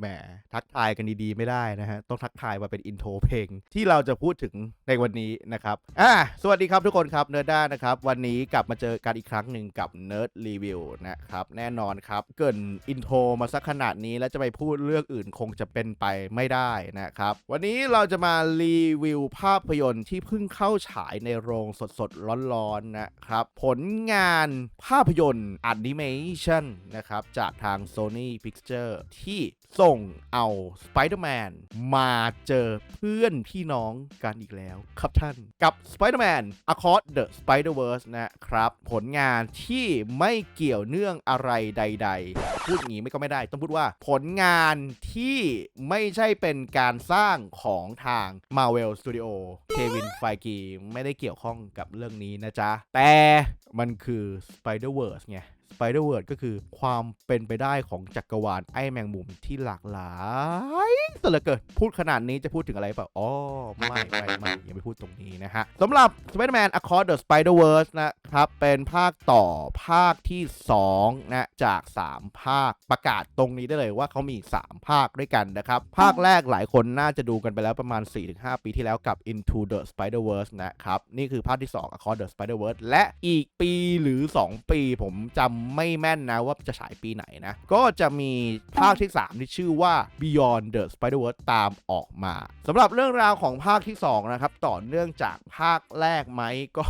แหมทักทายกันดีๆไม่ได้นะฮะ ต้องทักทายมาเป็นอินโทรเพลง ที่เราจะพูดถึงในวันนี้นะครับอ่าสวัสดีครับทุกคนครับเนิร์ดด้านะครับ วันนี้กลับมาเจอกันอีกครั้งหนึ่งกับ Nerd Review นะครับ แน่นอนครับ เกินอินโทรมาสักขนาดนี้แล้วจะไปพูดเรื่องอื่นคงจะเป็นไปไม่ได้นะครับ วันนี้เราจะมารีวิวภาพยนตร์ที่เพิ่งเข้าฉายในโรงสดๆร้อนๆนะครับ ผลงานภาพยนตร์แอนิเมชันนะครับจากทาง Sony Picture ที่ส่งเอา Spider-Man มนมาเจอเพื่อนพี่น้องกันอีกแล้วครับท่านกับ Spider-Man Across the Spider-Verse นะครับ ผลงานที่ไม่เกี่ยวเนื่องอะไรใด ๆ พูดอย่างนี้ไม่ก็ไม่ได้ ต้องพูดว่าผลงานที่ไม่ใช่เป็นการสร้างของทาง Marvel Studio เควินไฟกีไม่ได้เกี่ยวข้องกับเรื่องนี้นะจ๊ะ แต่มันคือ Spider-Verse ไง Spider-Verse ก็คือความเป็นไปได้ของจักรวาลไอ้แมงมุมที่หลากหลายสเหลือเกินพูดขนาดนี้จะพูดถึงอะไรเปล่าอ๋อไม่ไม่ไม่ย่าไปพูดตรงนี้นะฮะสำหรับ Spider-Man Across the Spider-Verse นะครับ เป็นภาคต่อภาคที่ 2 นะ จาก 3 ภาคประกาศตรงนี้ได้เลยว่าเขามี 3 ภาคด้วยกันนะครับ ภาคแรกหลายคนน่าจะดูกันไปแล้วประมาณ 4-5 ปีที่แล้วกับ Into the Spider-Verse นะครับ นี่คือภาคที่ 2 Across the Spider-Verse และอีกปีหรือ 2 ปีผมจำไม่แม่นนะว่าจะฉายปีไหนนะ ก็จะมีภาคที่ 3 ที่ชื่อว่า Beyond the Spider-Verse ตามออกมาสำหรับเรื่องราวของภาคที่ 2 นะครับ ต่อเนื่องจากภาคแรกไหมก็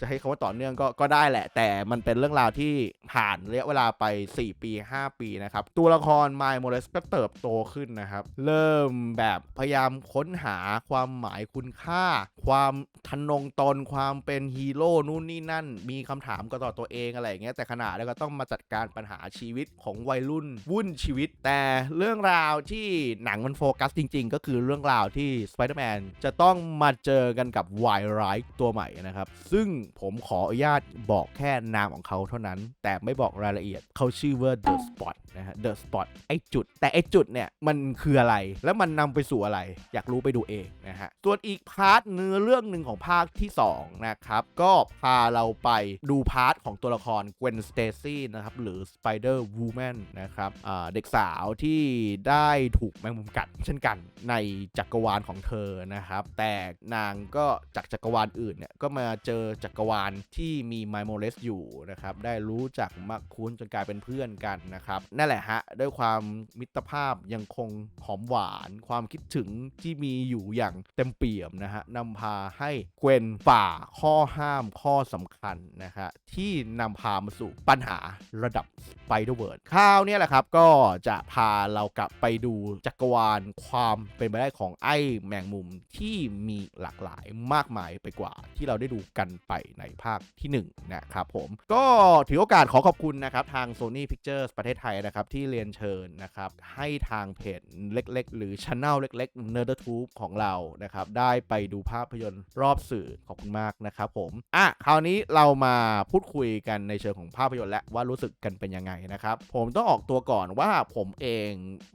จะให้คำว่าต่อเนื่องก็ก็ได้แหละ แต่มันเป็นเรื่องราวที่ผ่านระยะเวลาไป 4 ปี 5 ปีนะครับ ตัวละครไมล์โมเรสก็เติบโตขึ้นนะครับ เริ่มแบบพยายามค้นหาความหมายคุณค่า ความทนงตนความเป็นฮีโร่นู่นนี่นั่น มีคำถามก็ต่อตัวเองอะไรอย่างเงี้ยแต่ขณะแล้วก็ต้องมาจัดการปัญหาชีวิตของวัยรุ่นวุ่นชีวิต แต่เรื่องราวที่หนังมันโฟกัสจริง ๆ ก็คือเรื่องราวที่สไปเดอร์แมนจะต้องมาเจอกันกับไวรัสตัวใหม่นะครับ ซึ่งผมขออนุญาตบอกแค่นามของเขาเท่านั้น แต่ไม่บอกรายละเอียดเขาชื่อว่า The Spot นะฮะ The Spot ไอจุด แต่ไอจุดเนี่ยมันคืออะไร แล้วมันนำไปสู่อะไร อยากรู้ไปดูเองนะฮะส่วนอีกพาร์ทเนื้อเรื่องหนึ่งของภาคที่ 2 นะครับ ก็พาเราไปดูพาร์ทของตัวละคร Gwen Stacy นะครับ หรือ Spider Woman นะครับเด็กสาวที่ได้ถูกแมงมุมกัดเช่นกันในจักรวาลของเธอนะครับ แต่นางก็จากจักรวาลอื่นเนี่ยก็มาเจอจักรวาลที่มีไมโมเลสอยู่นะครับ ได้รู้จักมักคุ้นจนกลายเป็นเพื่อนกันนะครับ นั่นแหละฮะ ด้วยความมิตรภาพยังคงหอมหวาน ความคิดถึงที่มีอยู่อย่างเต็มเปี่ยมนะฮะนำพาาให้เกวนฝ่าข้อห้ามข้อสำคัญนะฮะที่นำพามาสู่ปัญหาระดับ Spider-Verse คราวเนี้ยแหละครับ ก็จะพาเรากลับไปดูจักรวาลความเป็นไปได้ของไอ้แมงมุมที่มีหลากหลายมากมายไปกว่า ที่เราได้ดูกันไปในภาคที่ 1 นะครับผม ก็ถือโอกาสขอขอบคุณนะครับ ทาง Sony Pictures ประเทศไทยนะครับ ที่เรียนเชิญนะครับ ให้ทางเพจเล็ก ๆ หรือช anel เล็ก ๆ Nerdtube ของเรานะครับ ได้ไปดูภาพยนตร์รอบสื่อขอบคุณมากนะครับผมอะคราวนี้เรามาพูดคุยกันในเชิงของภาพยนตร์และว่ารู้สึกกันเป็นยังไงนะครับผมต้องออกตัวก่อนว่าผมเอง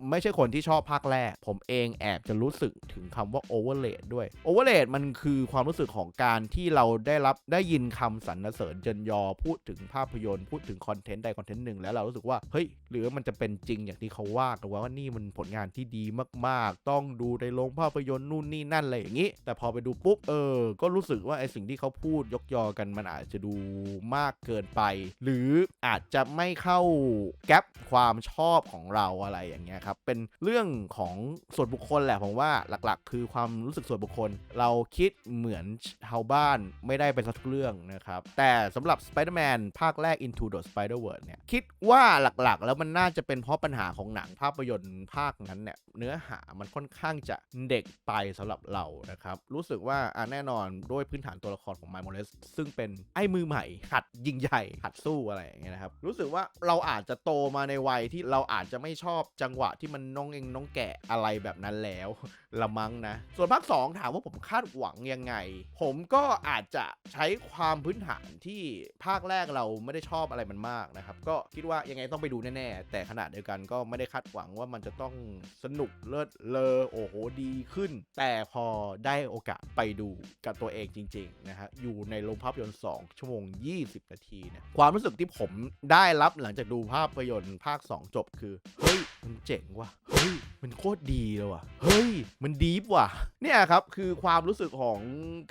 ไม่ใช่คนที่ชอบภาคแรก ผมเองแอบจะรู้สึกถึงคำว่า overrate ด้วย overrate มันคือความรู้สึกของการที่เราได้รับได้ยินคำสรรเสริญเจนยอพูดถึงภาพยนตร์พูดถึงคอนเทนต์ใดคอนเทนต์หนึ่งแล้วเรารู้สึกว่าเฮ้ยหรือมันจะเป็นจริงอย่างที่เขาว่ากันว่าว่านี่มันผลงานที่ดีมากๆ ต้องดูในโรงภาพยนตร์นู่นนี่นั่นอะไรอย่างนี้ แต่พอไปดูปุ๊บเออ ก็รู้สึกว่าไอสิ่งที่เขาพูดยกยอกันมันอาจจะดูมากเกินไป หรืออาจจะไม่เข้าแก๊ปความชอบของเราอะไรอย่างเงี้ยครับ เป็นเรื่องของส่วนบุคคลแหละผมว่าหลักๆ คือความรู้สึกส่วนบุคคล เราคิดเหมือนชาวบ้านไม่ได้เป็นสักทุกเรื่องนะครับ แต่สำหรับ Spider-Man ภาคแรก Into the Spider-Verse เนี่ยคิดว่าหลักๆ แล้วมันน่าจะเป็นเพราะปัญหาของหนังภาพยนตร์ภาคนั้นเนี่ยเนื้อหามันค่อนข้างจะเด็กไปสำหรับเรานะครับ รู้สึกว่าอะแน่นอนด้วยพื้นฐานตัวละครของไมโมเลสซึ่งเป็นไอ้มือใหม่หัดยิงใหญ่หัดสู้อะไรอย่างเงี้ยนะครับรู้สึกว่าเราอาจจะโตมาในวัยที่เราอาจจะไม่ชอบจังหวะที่มันน้องเองน้องแกะอะไรแบบนั้นแล้วละมั้งนะ ส่วนภาค2ถามว่าผมคาดหวังยังไง ผมก็อาจจะใช้ความพื้นฐานที่ภาคแรกเราไม่ได้ชอบอะไรมันมากนะครับ ก็คิดว่ายังไงต้องไปดูแน่ๆ แต่ขนาดเดียวกันก็ไม่ได้คาดหวังว่ามันจะต้องสนุกเลิศเลอโอ้โหดีขึ้น แต่พอได้โอกาสไปดูกับตัวเองจริงๆนะฮะอยู่ในโรงภาพยนตร์ 2 ชั่วโมง 20 นาทีเนี่ยความรู้สึกที่ผมได้รับหลังจากดูภาพยนตร์ภาค 2 จบคือ เฮ้ย มันเจ๋งว่ะ เฮ้ย มันโคตรดีเลยว่ะ เฮ้ย มันดีฟว่ะ เนี่ยครับ คือความรู้สึกของ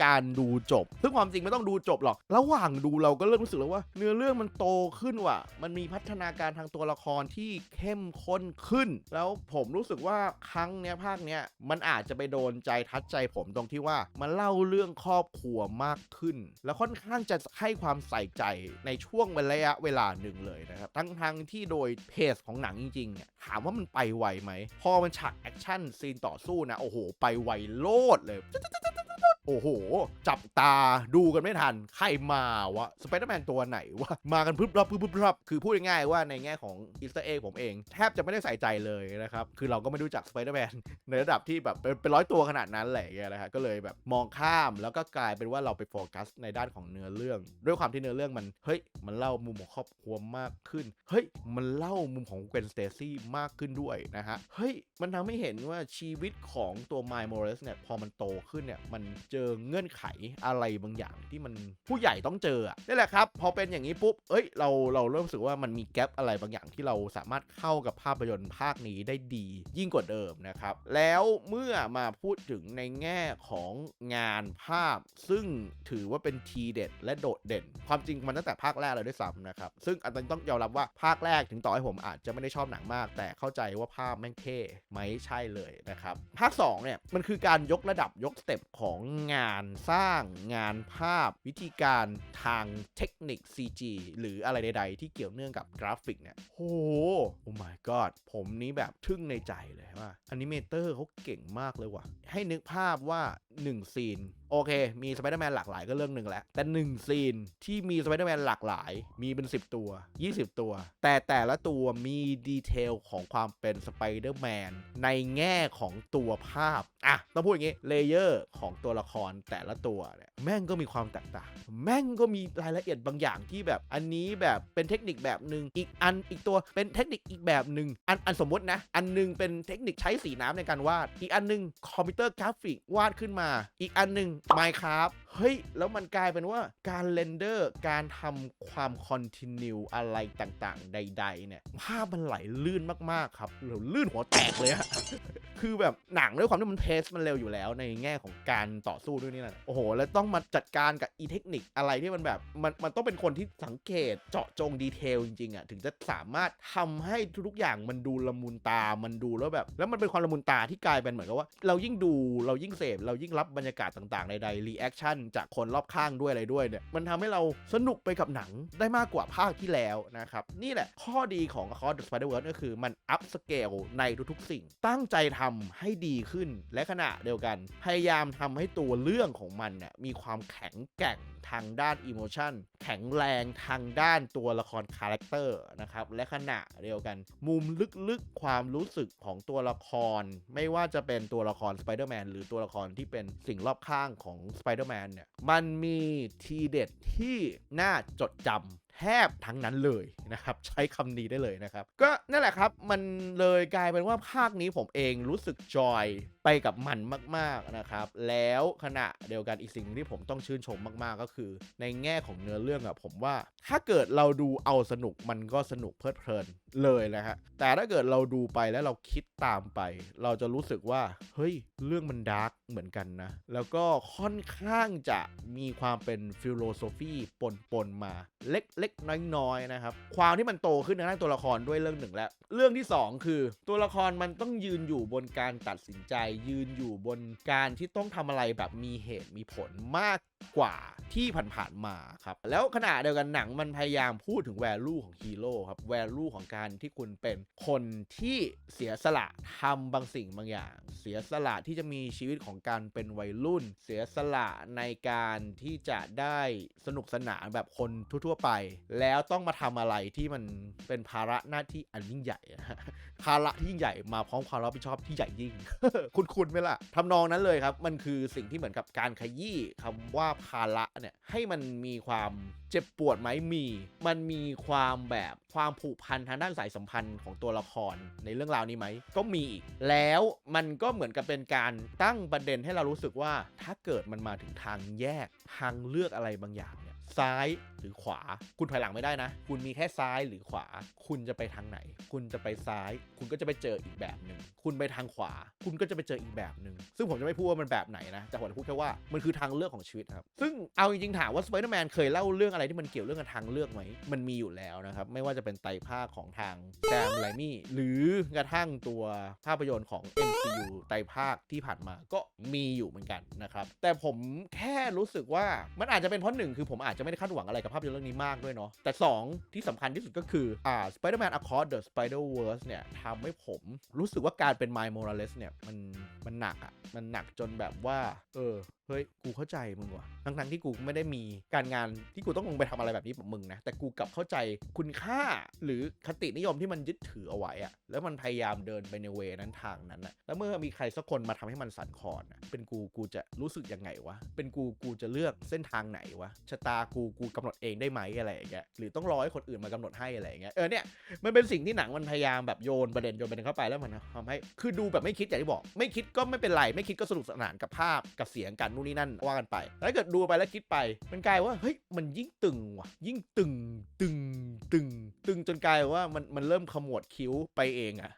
การดูจบ ซึ่งความจริงไม่ต้องดูจบหรอก ระหว่างดูเราก็เริ่มรู้สึกแล้วว่า เนื้อเรื่องมันโตขึ้นว่ะ มันมีพัฒนาการทางตัวละครที่เข้มข้นขึ้น แล้วผมรู้สึกว่าครั้งเนี้ยภาคเนี้ยมันอาจจะไปโดนใจทัดใจผมตรงที่ว่ามาเล่าเรื่องครอบครัวมากขึ้น แล้วค่อนข้างจะให้ความใส่ใจในช่วงระยะเวลาหนึ่งเลยนะครับทั้งทางที่โดยเพจของหนังจริงๆเนี่ยถามว่ามันไปไวไหม พอมันฉากแอคชั่นซีนต่อสู้นะ โอ้โห ไปไวโลดเลย อ้โห จับตาดูกันไม่ทัน ใครมาวะสไปเดอร์แมนตัวไหนวะ มากันพึบรับพึบพึบรับคือพูดง่ายๆว่าในแง่ของอีสเตอร์เอ็กผมเอง แทบจะไม่ได้ใส่ใจเลยนะครับ คือเราก็ไม่รู้จักสไปเดอร์แมนในระดับที่แบบเป็นร้อยตัวขนาดนั้นแหละนะฮะก็เลยแบบมองข้ามแล้วก็กลายเป็นว่าเราไปโฟกัสในด้านของเนื้อเรื่อง ด้วยความที่เนื้อเรื่องมันเฮ้ยมันเล่ามุมของครอบครัวมากขึ้นเฮ้ยมันเล่ามุมของเกวนสเตซี่มากขึ้นด้วยนะฮะเฮ้ยมันทำให้เห็นว่าชีวิตของตัวไมล์โมเรสเนี่ยพอมันโตขึ้นเนี่ยมันเจอเงื่อนไขอะไรบางอย่างที่มันผู้ใหญ่ต้องเจอนี่แหละครับ พอเป็นอย่างนี้ปุ๊บเอ้ยเราเราเริ่มรู้สึกว่ามันมีแกลบอะไรบางอย่างที่เราสามารถเข้ากับภาพยนตร์ภาคนี้ได้ดี ยิ่งกว่าเดิมนะครับ แล้วเมื่อมาพูดถึงในแง่ของงานภาพ ซึ่งถือว่าเป็นทีเด็ด และโดดเด่น ความจริงมันตั้งแต่ภาคแรกเลยด้วยซ้ำนะครับซึ่งอันนี้ต้องยอมรับว่าภาคแรกถึงต่อให้ผมอาจจะไม่ได้ชอบหนังมาก แต่เข้าใจว่าภาพแม่งเท่ไหมใช่เลยนะครับภาค2เนี่ยมันคือการยกระดับยกสเต็ปของงานสร้างงานภาพวิธีการทางเทคนิค CG หรืออะไรใด ๆ ที่เกี่ยวเนื่องกับกราฟิกเนี่ยโอ้โหโอ้ my god ผมนี้แบบทึ่งในใจเลยว่าอนิเมเตอร์เขาเก่งมากเลยว่ะ ให้นึกภาพว่า 1 ซีน โอเค มีสไปเดอร์แมนหลากหลายก็เรื่องหนึ่งแหละแต่ 1 ซีนที่มีสไปเดอร์แมนหลากหลาย มีเป็น 10 ตัว 20 ตัว แต่แต่ละตัวมีดีเทลของความเป็นสไปเดอร์แมนในแง่ของตัวภาพ อะ ต้องพูดอย่างงี้ เลเยอร์ของตัวละครแต่ละตัวเนี่ยแม่งก็มีความแตกต่าง แม่งก็มีรายละเอียดบางอย่างที่แบบ อันนี้แบบเป็นเทคนิคแบบหนึ่งอีกอันอีกตัวเป็นเทคนิคอีกแบบหนึ่งอันอันสมมตินะ อันหนึงเป็นเทคนิคใช้สีน้ำในการวาด อีกอันหนึงคอมพิวเตอร์กราฟิกวาดขึ้นมา อีกอันหนึง Minecraft เฮ้ย แล้วมันกลายเป็นว่าการเรนเดอร์การทำความคอนติเนียอะไรต่างๆ ใด ๆ เนี่ย ภาพมันไหลลื่นมาก ๆ ครับหรือลื่นหัวแตกเลยอะคือแบบหนังด้วยความที่มันเพสมันเร็วอยู่แล้วในแง่ของการต่อสู้ด้วยนี่แหละโอ้โห แล้วต้องมาจัดการกับอีเทคนิคอะไรที่มันแบบมันมันต้องเป็นคนที่สังเกตเจาะจงดีเทลจริงๆอะถึงจะสามารถทำให้ทุกอย่างมันดูละมุนตา มันดูแล้วแบบ แล้วมันเป็นความละมุนตาที่กลายเป็นเหมือนกับว่า เรายิ่งดูเรายิ่งเสพเรายิ่งรับบรรยากาศต่างๆใดๆรีแอคชั่นจากคนรอบข้างด้วยอะไรด้วยเนี่ยมันทำให้เราสนุกไปกับหนังได้มากกว่าภาคที่แล้วนะครับ นี่แหละข้อดีของ Across the Spider-Verse ก็คือมันอัพสเกลในทุกๆสิ่ง ตั้งใจทำให้ดีขึ้นและขณะเดียวกัน พยายามทำให้ตัวเรื่องของมันเนี่ยมีความแข็งแกร่งทางด้านอิโมชันแข็งแรงทางด้านตัวละครคาแรคเตอร์นะครับและขณะเดียวกัน มุมลึกๆความรู้สึกของตัวละคร ไม่ว่าจะเป็นตัวละครสไปเดอร์แมนหรือตัวละครที่เป็นสิ่งรอบข้างของสไปเดอร์แมนเนี่ย มันมีทีเด็ดที่น่าจดจำ แทบทั้งนั้นเลยนะครับ ใช้คำนี้ได้เลยนะครับ ก็นั่นแหละครับ มันเลยกลายเป็นว่าภาคนี้ผมเองรู้สึกจอยไปกับมันมาก ๆ นะครับ แล้วขณะเดียวกันอีกสิ่งที่ผมต้องชื่นชมมาก ๆ ก็คือ ในแง่ของเนื้อเรื่องอะผมว่า ถ้าเกิดเราดูเอาสนุกมันก็สนุกเพลิดเพลินเลยนะฮะแต่ถ้าเกิดเราดูไปแล้วเราคิดตามไป เราจะรู้สึกว่าเฮ้ยเรื่องมันดาร์กเหมือนกันนะ แล้วก็ค่อนข้างจะมีความเป็นฟิโลโซฟีปนๆมาเล็กๆ น้อยๆนะครับ ความที่มันโตขึ้นในด้านตัวละครด้วยเรื่องหนึ่งแล้ว เรื่องที่ 2 คือ ตัวละครมันต้องยืนอยู่บนการตัดสินใจ ยืนอยู่บนการที่ต้องทำอะไรแบบมีเหตุมีผลมาก กว่าที่ผ่านๆมาครับ แล้วขณะเดียวกันหนังมันพยายามพูดถึง value ของฮีโร่ครับ value ของการที่คุณเป็นคนที่เสียสละทำบางสิ่งบางอย่าง เสียสละที่จะมีชีวิตของการเป็นวัยรุ่น เสียสละในการที่จะได้สนุกสนานแบบคนทั่วๆไป แล้วต้องมาทำอะไรที่มันเป็นภาระหน้าที่อันยิ่งใหญ่ ภาระที่ยิ่งใหญ่มาพร้อมความรับผิดชอบที่ใหญ่ยิ่ง คุณคุณไหมล่ะทำนองนั้นเลยครับ มันคือสิ่งที่เหมือนกับการขยี้คำว่าภาระเนี่ยให้มันมีความเจ็บปวดไหมมี มันมีความแบบความผูกพันทางด้านสายสัมพันธ์ของตัวละครในเรื่องราวนี้ไหม ก็มีอีก แล้วมันก็เหมือนกับเป็นการตั้งประเด็นให้เรารู้สึกว่าถ้าเกิดมันมาถึงทางแยกทางเลือกอะไรบางอย่างเนี่ย ซ้ายหรือขวา คุณถอยหลังไม่ได้นะ คุณมีแค่ซ้ายหรือขวา คุณจะไปทางไหน คุณจะไปซ้าย คุณก็จะไปเจออีกแบบหนึ่งคุณไปทางขวา คุณก็จะไปเจออีกแบบหนึ่งซึ่งผมจะไม่พูดว่ามันแบบไหนนะแต่ผมจะพูดแค่ว่ามันคือทางเลือกของชีวิตครับ ซึ่งเอาจริงๆถามว่าสไปเดอร์แมนเคยเล่าเรื่องอะไรที่มันเกี่ยวเรื่องกับทางเลือกไหมมันมีอยู่แล้วนะครับไม่ว่าจะเป็นไตรภาคของทางแซมไลมี่หรือกระทั่งตัวภาพยนตร์ของ MCU ไตรภาคที่ผ่านมาก็มีอยู่เหมือนกันนะครับแต่ผมแค่รู้สึกว่ามันอาจจะเป็นเพราะหนึ่งคือผมอาจจะไม่ได้คาดหวังอะไรกับภาพยนตร์เรื่องนี้มากด้วยเนาะแต่ 2 ที่สำคัญที่สุดก็คืออ่า Spider-Man Across the Spider-Verse เนี่ยทำให้ผมรู้สึกว่าการเป็น Miles Morales เนี่ยมันมันหนักอะ มันหนักจนแบบว่า เออ เฮ้ย กูเข้าใจมึงว่ะ ทั้งๆที่กูไม่ได้มีการงานที่กูต้องลงไปทำอะไรแบบนี้กับมึงนะ แต่กูกลับเข้าใจคุณค่าหรือคตินิยมที่มันยึดถือเอาไว้อะแล้วมันพยายามเดินไปในเวนั้นทางนั้นอะแล้วเมื่อมีใครสักคนมาทำให้มันสั่นคลอนอะเป็นกู กูจะรู้สึกยังไงวะ เป็นกู กูจะเลือกเส้นทางไหนวะ ชะตากู กูกำหนดเองได้ไหมอะไรอย่างเงี้ย หรือต้องรอให้คนอื่นมากำหนดให้อะไรอย่างเงี้ย เออเนี่ย มันเป็นสิ่งที่หนังมันพยายามแบบโยนประเด็นโยนประเด็นเข้าไปแล้วมันทำให้ คือดูแบบไม่คิดอย่างที่บอก ไม่คิดก็ไม่เป็นไรไไม่คิดก็สนุกสนานกับภาพกับเสียงกันนู่นนี่นั่นว่ากันไปแต่ถ้าเกิดดูไปแล้วคิดไป มันกลายว่าเฮ้ยมันยิ่งตึงว่ะ ยิ่งตึงตึงตึง ตึงจนกลายว่ามันมันเริ่มขมวดคิ้วไปเองอะ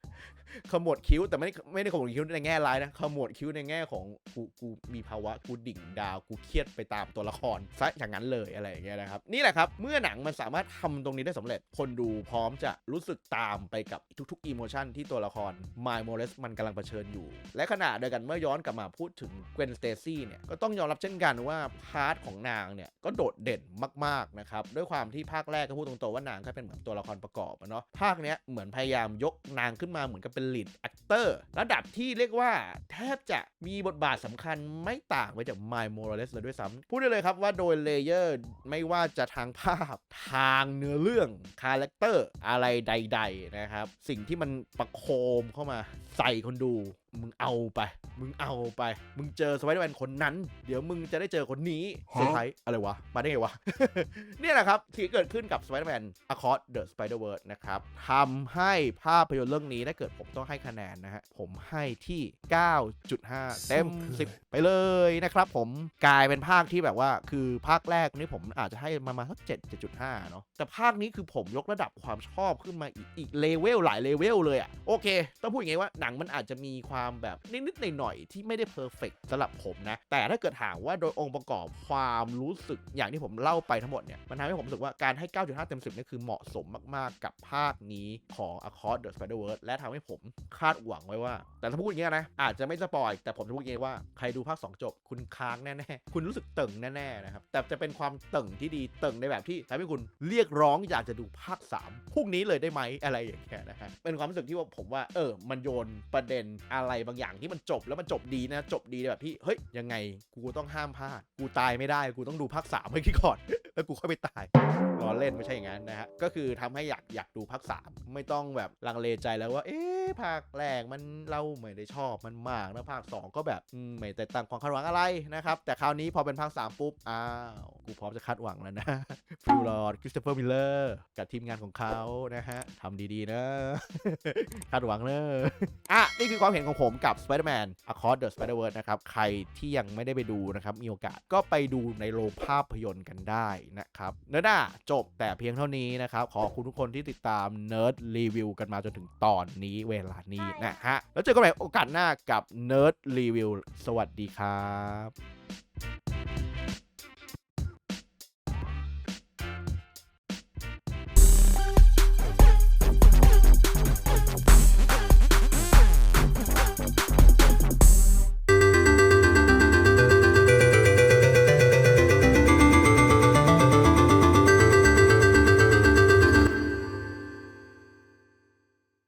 ขมวดคิ้วแต่ไม่ได้ไม่ได้ขมวดคิ้วในแง่ร้ายนะขมวดคิ้วในแง่ของกูกูมีภาวะกูดิ่งดาวกูเครียดไปตามตัวละครซะอย่างนั้นเลยอะไรอย่างเงี้ยนะครับนี่แหละครับเมื่อหนังมันสามารถทำตรงนี้ได้สำเร็จคนดูพร้อมจะรู้สึกตามไปกับทุกๆอีโมชันที่ตัวละครมายโมเลสมันกำลังเผชิญอยู่ และขณะเดียวกันเมื่อย้อนกลับมาพูดถึงเกวนสเตซี่เนี่ยก็ต้องยอมรับเช่นกันว่าพาร์ทของนางเนี่ยก็โดดเด่นมากๆนะครับด้วยความที่ภาคแรกก็พูดตรงๆว่านางก็เป็นเหมือนตัวละครประกอบอะเนาะภาคเนี้ยเหมือนพยายามยกนางขึ้นมาเหมือนกับเป็นลีดแอคเตอร์ระดับที่เรียกว่าแทบจะมีบทบาทสำคัญไม่ต่างไปจากไมล์โมราเลสเลยด้วยซ้ำพูดได้เลยครับว่าโดยเลเยอร์ไม่ว่าจะทางภาพทางเนื้อเรื่องคาแรคเตอร์อะไรใด ๆ นะครับ สิ่งที่มันประโคมเข้ามาใส่คนดู มึงเอาไป มึงเอาไป มึงเจอสไปเดอร์แมนคนนั้น เดี๋ยวมึงจะได้เจอคนนี้เซอร์ไพรส์อะไรวะ มาได้ไงวะ เนี่ยแหละครับที่เกิดขึ้นกับ Spider-Man Across the Spider-Verse นะครับทำให้ภาพยนตร์เรื่องนี้ถ้าเกิดผมต้องให้คะแนนนะฮะ ผมให้ที่ 9.5 เต็ม 10 ไปเลยนะครับผมกลายเป็นภาคที่แบบว่า คือภาคแรกนี่ผมอาจจะให้มามาสัก7 7.5 เนาะแต่ภาคนี้คือผมยกระดับความชอบขึ้นมาอีกอีกเลเวลหลายเลเวลเลยอะโอเค ต้องพูดอย่างงี้ว่าหนังมันอาจจะมีความแบบนิดๆหน่อยๆที่ไม่ได้เพอร์เฟกสำหรับผมนะ แต่ถ้าเกิดถามว่าโดยองค์ประกอบความรู้สึกอย่างที่ผมเล่าไปทั้งหมดเนี่ยมันทำให้ผมรู้สึกว่าการให้ 9.5 เต็ม 10นี่คือเหมาะสมมากๆ กับภาคนี้ของ Across the Spider-Verse และทำให้ผมคาดหวังไว้ว่า แต่ถ้าพูดอย่างนี้นะ อาจจะไม่สปอยแต่ผมจะพูดอย่างนี้ว่าใครดูภาค 2 จบ คุณค้างแน่ๆ คุณรู้สึกตึงแน่ๆนะครับแต่จะเป็นความตึงที่ดีตึงในแบบที่ทำให้คุณเรียกร้องอยากจะดูภาค3พรุ่งนี้เลยได้ไหมอะไรอย่างเงี้ยนะฮะเป็นความรู้สึกที่ว่าผมว่าเออมันโยนประเด็นอะไรบางอย่างที่มันจบแล้วมันจบดีนะจบดีแบบพี่เฮ้ยยังไงกูต้องห้ามพลาด กูตายไม่ได้กูต้องดูภาคสามให้ก่อน แล้วกูค่อยไปตาย ล้อเล่นไม่ใช่อย่างนั้นนะฮะก็คือทำให้อยากอยากดูภาค3ไม่ต้องแบบลังเลใจแล้วว่า เอ๊ะภาคแรกมันเราไม่ได้ชอบมันมากนะภาค 2 ก็แบบไม่แต่ต่างความคาดหวังอะไรนะครับ แต่คราวนี้พอเป็นภาค 3 ปุ๊บ อ้าว กูพร้อมจะคาดหวังแล้วนะฟิลลอร์ดคริสโตเฟอร์มิลเลอร์กับทีมงานของเขานะฮะทำดีๆ นะ คาดหวังเนอะอะ นี่คือความเห็นของผมกับ Spider-Man Across the Spider-Verse นะครับ ใครที่ยังไม่ได้ไปดูนะครับ มีโอกาสก็ไปดูในโรงภาพยนตร์กันได้นะครับเนื้อหน้าจบแต่เพียงเท่านี้นะครับขอบคุณทุกคนที่ติดตาม Nerd Review กันมาจนถึงตอนนี้เวลานี้นะฮะแล้วเจอกันใหม่โอกาสหน้ากับ Nerd Review สวัสดีครับ